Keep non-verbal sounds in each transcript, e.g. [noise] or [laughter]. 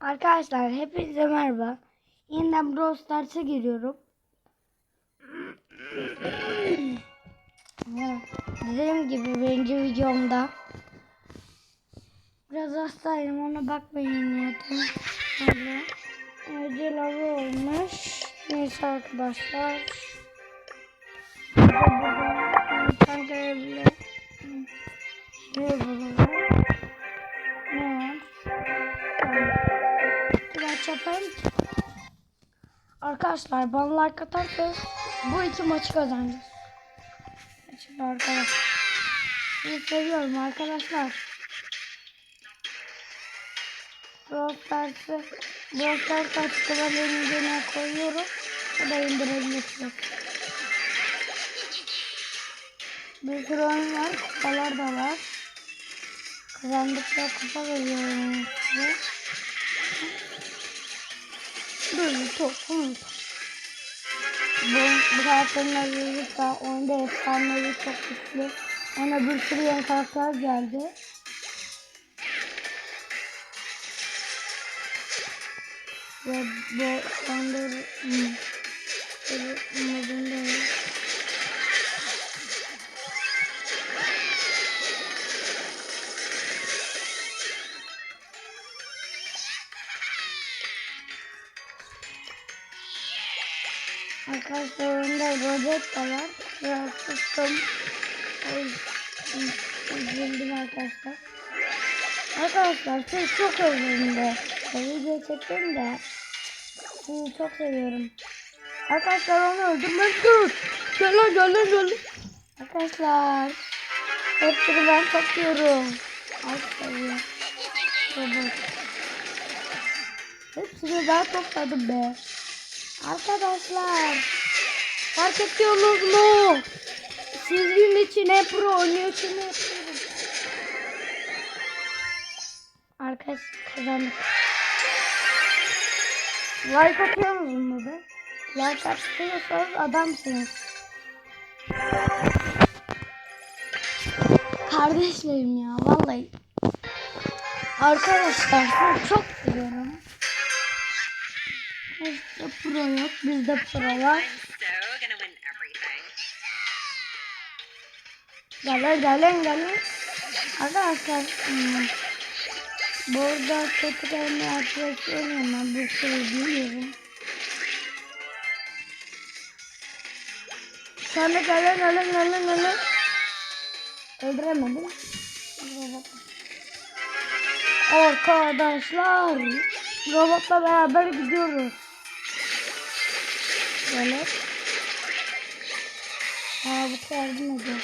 Arkadaşlar hepinize merhaba. Yeniden Brawl Stars'a giriyorum. Dediğim gibi birinci videomda biraz hastayım ona bakmayın yeter. Öyle. Ödül olmuş. Neyse arkadaşlar. Arkadaşlar bana like atarsanız bu iki maçı kazanacağız. Şimdi arkadaşlar. Sizi seviyorum arkadaşlar. Brawl Stars açıklamalarını gene koyuyorum. O da indirebilirsiniz. Bir sürü oyun var. Kupalar da var. Kazandıkça kupa veriyorum size. Çok komik. Bu, bu karakterin özelliği de oyunda efsanevi çok güçlü. Ona bir sürü yeni karakter geldi. Ve bu anda hmm, böyle umurumda Arkadaşlar oyunda robot da var. Biraz sustum. Üzüldüm arkadaşlar. Arkadaşlar sizi çok özledim de. Video çektim de. Sizi çok seviyorum. Arkadaşlar onu öldürmek dur. Gel lan gel lan gel. Arkadaşlar. Hepsini ben topluyorum. Arkadaşlar. Robot. Hepsini ben topladım be. Arkadaşlar fark ediyorsunuz mu? Sizin için hep pro oynuyor için yapıyorum. Arkadaş kazandık. Like atıyor musunuz mu be? Like atıyorsanız adamsınız. Kardeşlerim ya vallahi. Arkadaşlar çok seviyorum. Pro yok. Bizde pro var. Gelin gelin gelin. Arkadaşlar hmm, burada kötü gelme arkadaşlarım ama bu şey biliyorum. Sonra gelin gelin gelin gelin. Öldüremedim. Arkadaşlar robotla beraber gidiyoruz. Böyle. Aa bu yardım ediyor.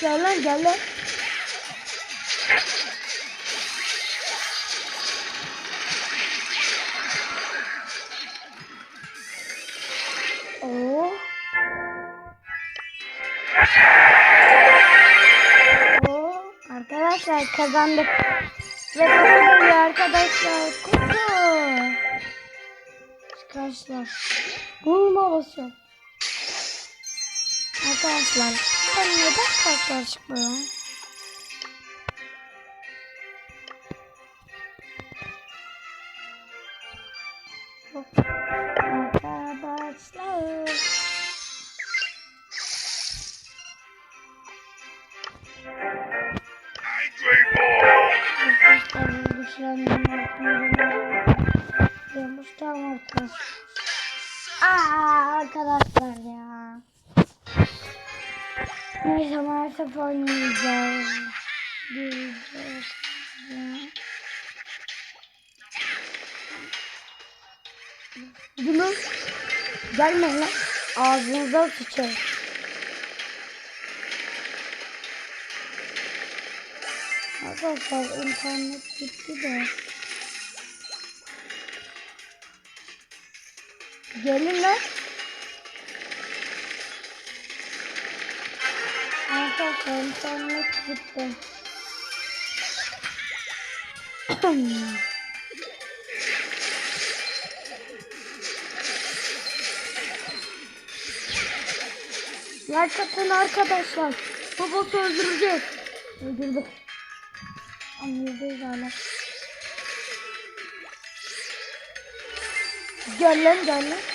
Gel lan gel lan. Oo. Oo. Arkadaşlar kazandık. Ve geliyor arkadaşlar. Kutu. Arkadaşlar. Bulma basıyorum. Arkadaşlar. Ben neden kartlar çıkmıyor? Arkadaşlar. Arkadaşlar bu altında Diyormuş tamam arkadaşlar. Aa arkadaşlar ya. Neyse maalesef oynayacağız. Ya. Bunu gelme lan. Ağzınıza sıçar. Arkadaşlar internet gitti de. Gelin lan. Arkadaşlar internet gitti. [clears throat] Like arkadaşlar. Babası öldürecek. Öldürdük. Anlıyoruz hala. Gel lan gel lan.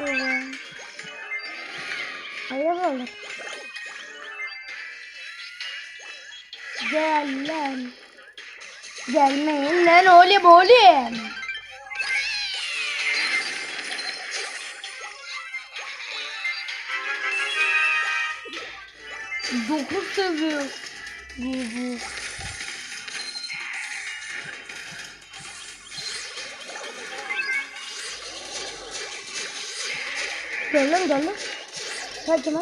Şöyle. Hayır oğlum. Gel lan. Gelmeyin lan oğlum oğlum. Dokuz seviyor. Bu bu. Gel lan gel lan. Gel kime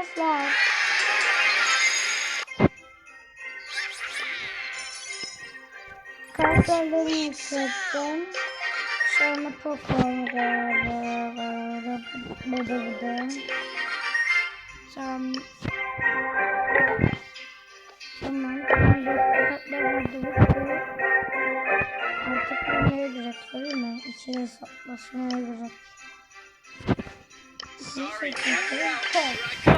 Arkadaşlar. Kartlarını yükselttim. Sonra poplarını bedaviden. Sonra Tamam. Artık değil mi? İçeri hesaplaşmaya göre. Bir seçimleri kol.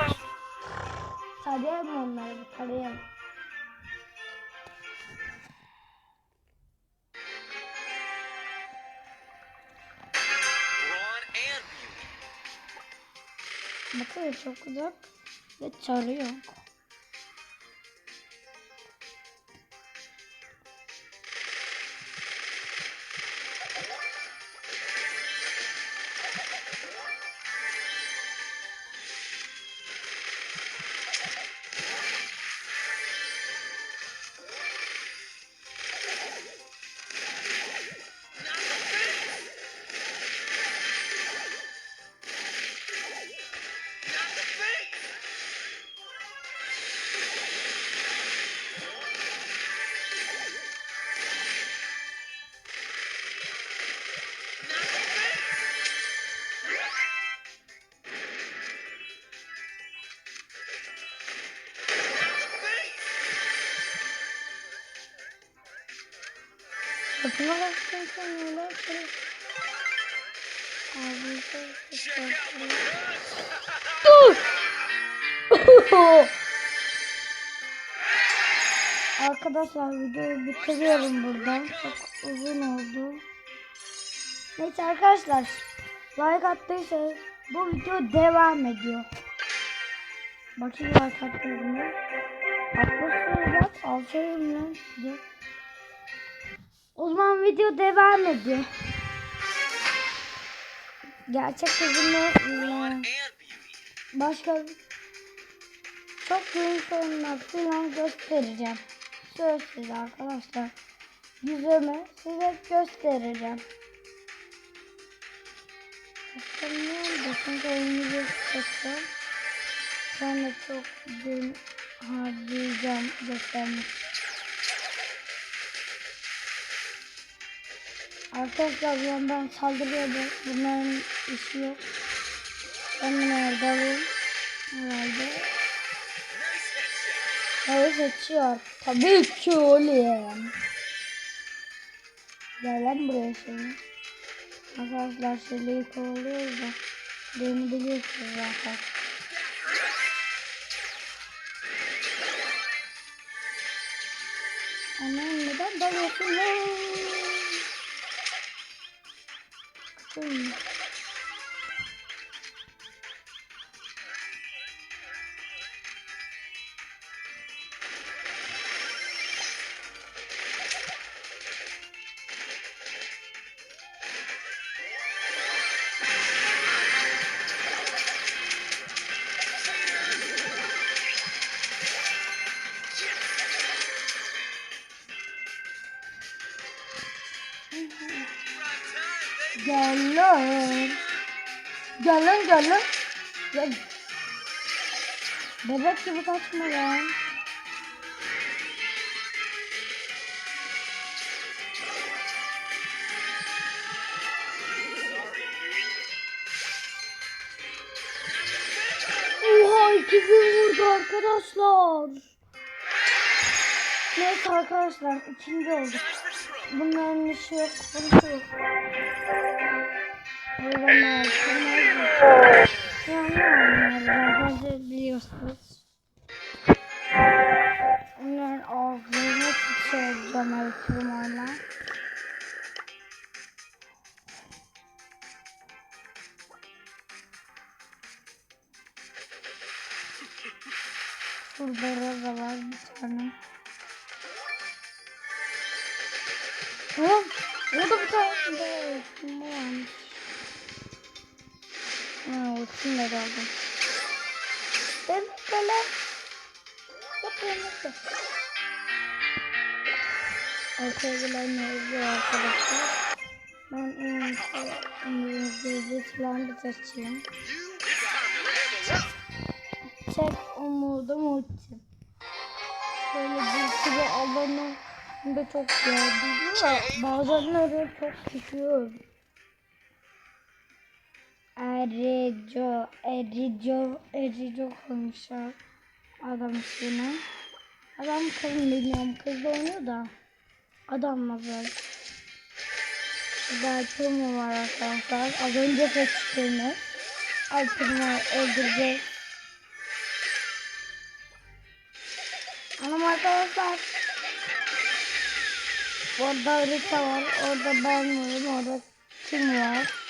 Tarayalım onları bir tarayalım. Bakın çok uzak ve tarıyor. Dur! [laughs] Arkadaşlar videoyu bitiriyorum buradan. Çok uzun oldu. Neyse arkadaşlar. Like attıysanız bu video devam ediyor. Bakayım like attınız mı? Atmışsınız bak. Aferin lan size. O zaman video devam ediyor. Gerçek beauty. başka çok büyük sorunlar falan göstereceğim. Söz size arkadaşlar. Yüzümü size göstereceğim. Göstermiyorum çünkü oyunu göstereceğim. Ben de çok gün harcayacağım göstermek. Arkadaşlar bir yandan saldırıyordu. Bunların işi yok. Ben nerede alayım? Herhalde. Hayır seçiyor. Tabii ki oğlum. Gel lan buraya şimdi. Arkadaşlar Şirli'yi kovalıyoruz da. Beni biliyorsunuz zaten. Anam neden dalıyorsun lan? 嗯。Gel lan. Gel lan gel lan. Gel. Bebek gibi kaçma lan. Oha iki gün vurdu arkadaşlar. Neyse arkadaşlar ikinci olduk. Bunların işi yok, bunun yok. Biliyorsunuz. Onların ağzını sıçrayacağım elektromarla. Şurada Ben böyle yapıyorum gelen ne oluyor arkadaşlar? Ben İngilizce falan bir seçeyim. Tek umudum ultim. Şöyle bir sürü alanı da çok gördüm ama bazen çok düşüyor. Erico, Erico, Erico koymuşlar adam ismine. Adam kız bilmiyorum kız da oynuyor da. Adamla böyle. Belki mi var arkadaşlar? Az önce seçtiğimiz. Alpırma öldüreceğiz. Anam arkadaşlar. Orada harita var. Orada ben varım. Orada kim var?